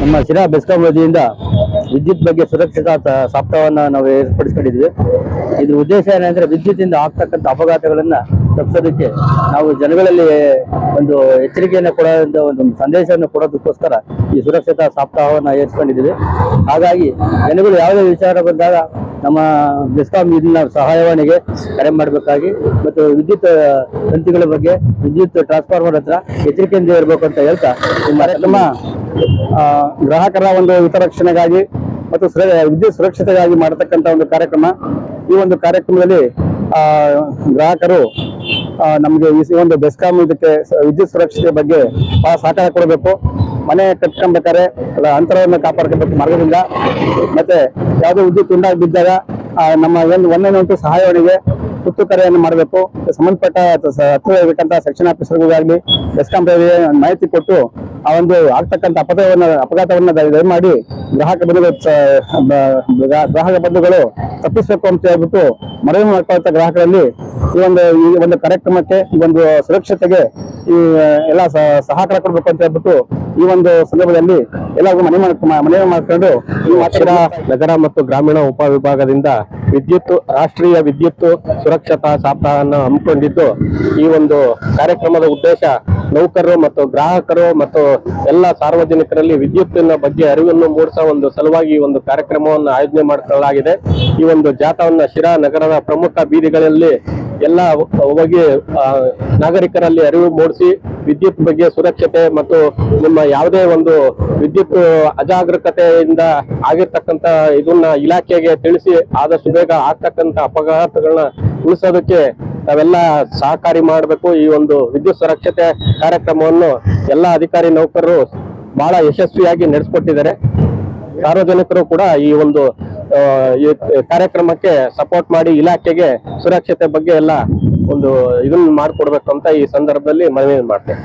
ನಮ್ಮ ಶಿರಾ ಬೆಸ್ಕಾಂ ವತಿಯಿಂದ ವಿದ್ಯುತ್ ಬಗ್ಗೆ ಸುರಕ್ಷತಾ ಸಪ್ತಾಹವನ್ನು ನಾವು ಏರ್ಪಡಿಸ್ಕೊಂಡಿದ್ವಿ. ಇದ್ರ ಉದ್ದೇಶ ಏನಂದ್ರೆ ವಿದ್ಯುತ್ತಿಂದ ಆಗ್ತಕ್ಕಂಥ ಅಪಘಾತಗಳನ್ನು ತಪ್ಪಿಸೋದಕ್ಕೆ ನಾವು ಜನಗಳಲ್ಲಿ ಒಂದು ಎಚ್ಚರಿಕೆಯನ್ನು ಕೊಡೋದ ಒಂದು ಸಂದೇಶವನ್ನು ಕೊಡೋದಕ್ಕೋಸ್ಕರ ಈ ಸುರಕ್ಷತಾ ಸಪ್ತಾಹವನ್ನು ಏರ್ಸ್ಕೊಂಡಿದ್ದೀವಿ ಹಾಗಾಗಿ ಜನಗಳು ಯಾವುದೇ ವಿಚಾರ ಬಂದಾಗ ನಮ್ಮ ಬೆಸ್ಕಾಂ ಇದನ್ನ ಸಹಾಯವಾಣಿಗೆ ಕರೆ ಮಾಡಬೇಕಾಗಿ ಮತ್ತು ವಿದ್ಯುತ್ ತಂತಿಗಳ ಬಗ್ಗೆ ವಿದ್ಯುತ್ ಟ್ರಾನ್ಸ್ಫಾರ್ಮರ್ ಹತ್ರ ಎಚ್ಚರಿಕೆಯಿಂದ ಇರಬೇಕು ಅಂತ ಹೇಳ್ತಾ ನಿಮ್ಮ ಗ್ರಾಹಕರ ಒಂದು ಹಿತರಕ್ಷಣೆಗಾಗಿ ಮತ್ತು ವಿದ್ಯುತ್ ಸುರಕ್ಷತೆಗಾಗಿ ಮಾಡತಕ್ಕಂಥ ಒಂದು ಕಾರ್ಯಕ್ರಮ. ಈ ಒಂದು ಕಾರ್ಯಕ್ರಮದಲ್ಲಿ ಗ್ರಾಹಕರು ನಮಗೆ ಈ ಒಂದು ಬೆಸ್ಕಾಂ ಇದಕ್ಕೆ ವಿದ್ಯುತ್ ಸುರಕ್ಷತೆ ಬಗ್ಗೆ ಭಾಳ ಸಹಕಾರ ಕೊಡಬೇಕು. ಮನೆ ಕಟ್ಕೊಬೇಕಾದ್ರೆ ಅಂತರವನ್ನು ಕಾಪಾಡ್ಕೋಬೇಕು ಮಾರ್ಗದಿಂದ. ಮತ್ತೆ ಯಾವುದೇ ವಿದ್ಯುತ್ ತುಂಡಾಗಿ ಬಿದ್ದಾಗ ನಮ್ಮ ಒಂದು ಒಂದೇ ನೋಟು ಸಹಾಯವಾಣಿಗೆ ತುತ್ತು ಕರೆಯನ್ನು ಮಾಡಬೇಕು. ಸಂಬಂಧಪಟ್ಟ ಹತ್ತಿರ ಇರತಕ್ಕಂಥ ಸೆಕ್ಷನ್ ಆಫೀಸರ್ಗಳಿಗಾಗಲಿ, ಬೆಸ್ಕಾಂ ಮಾಹಿತಿ ಕೊಟ್ಟು ಆ ಒಂದು ಆಗ್ತಕ್ಕಂಥ ಅಪಘಾತವನ್ನ ಅಪಘಾತವನ್ನ ದಯ- ದಯಮಾಡಿ ಗ್ರಾಹಕ ಬಂಧುಗಳು ಗ್ರಾಹಕ ಬಂಧುಗಳು ತಪ್ಪಿಸಬೇಕು ಅಂತ ಹೇಳ್ಬಿಟ್ಟು ಮನವಿ ಮಾಡ್ಕೊಳ್ತಾ ಗ್ರಾಹಕರಲ್ಲಿ ಈ ಒಂದು ಈ ಒಂದು ಕಾರ್ಯಕ್ರಮಕ್ಕೆ, ಈ ಒಂದು ಸುರಕ್ಷತೆಗೆ ಈ ಎಲ್ಲ ಸಹಕಾರ ಕೊಡ್ಬೇಕು ಅಂತ ಹೇಳ್ಬಿಟ್ಟು ಈ ಒಂದು ಸಂದರ್ಭದಲ್ಲಿ ಎಲ್ಲರಿಗೂ ಮನವಿ ಮನವಿ ಮಾಡ್ಕೊಂಡು ಈ ನಗರ ಮತ್ತು ಗ್ರಾಮೀಣ ಉಪವಿಭಾಗದಿಂದ ವಿದ್ಯುತ್, ರಾಷ್ಟ್ರೀಯ ವಿದ್ಯುತ್ ಸುರಕ್ಷತಾ ಸಪ್ತಾಹವನ್ನು ಹಮ್ಮಿಕೊಂಡಿದ್ದು ಈ ಒಂದು ಕಾರ್ಯಕ್ರಮದ ಉದ್ದೇಶ ನೌಕರರು ಮತ್ತು ಗ್ರಾಹಕರು ಮತ್ತು ಎಲ್ಲ ಸಾರ್ವಜನಿಕರಲ್ಲಿ ವಿದ್ಯುತ್ತಿನ ಬಗ್ಗೆ ಅರಿವನ್ನು ಮೂಡಿಸುವ ಒಂದು ಸಲುವಾಗಿ ಒಂದು ಕಾರ್ಯಕ್ರಮವನ್ನು ಆಯೋಜನೆ ಮಾಡಿಕೊಳ್ಳಲಾಗಿದೆ. ಈ ಒಂದು ಜಾಥಾವನ್ನು ಶಿರಾ ನಗರದ ಪ್ರಮುಖ ಬೀದಿಗಳಲ್ಲಿ ಎಲ್ಲ ಹೋಗಿ ನಾಗರಿಕರಲ್ಲಿ ಅರಿವು ಮೂಡಿಸಿ, ವಿದ್ಯುತ್ ಬಗ್ಗೆ ಸುರಕ್ಷತೆ ಮತ್ತು ನಿಮ್ಮ ಯಾವುದೇ ಒಂದು ವಿದ್ಯುತ್ ಅಜಾಗರೂಕತೆಯಿಂದ ಆಗಿರ್ತಕ್ಕಂತ ಇದನ್ನ ಇಲಾಖೆಗೆ ತಿಳಿಸಿ ಆದಷ್ಟು ಬೇಗ ಆಗ್ತಕ್ಕಂಥ ಅಪಘಾತಗಳನ್ನ ಉಳಿಸೋದಕ್ಕೆ ನಾವೆಲ್ಲ ಸಹಕಾರಿ ಮಾಡಬೇಕು. ಈ ಒಂದು ವಿದ್ಯುತ್ ಸುರಕ್ಷತೆ ಕಾರ್ಯಕ್ರಮವನ್ನು ಎಲ್ಲ ಅಧಿಕಾರಿ ನೌಕರರು ಬಹಳ ಯಶಸ್ವಿಯಾಗಿ ನಡೆಸಿಕೊಟ್ಟಿದ್ದಾರೆ. ಸಾರ್ವಜನಿಕರು ಕೂಡ ಈ ಒಂದು ಕಾರ್ಯಕ್ರಮಕ್ಕೆ ಸಪೋರ್ಟ್ ಮಾಡಿ ಇಲಾಖೆಗೆ ಸುರಕ್ಷತೆ ಬಗ್ಗೆ ಎಲ್ಲ ಒಂದು ಇದನ್ನ ಮಾಡ್ಕೊಡ್ಬೇಕು ಅಂತ ಈ ಸಂದರ್ಭದಲ್ಲಿ ಮನವಿ ಮಾಡ್ತೇನೆ.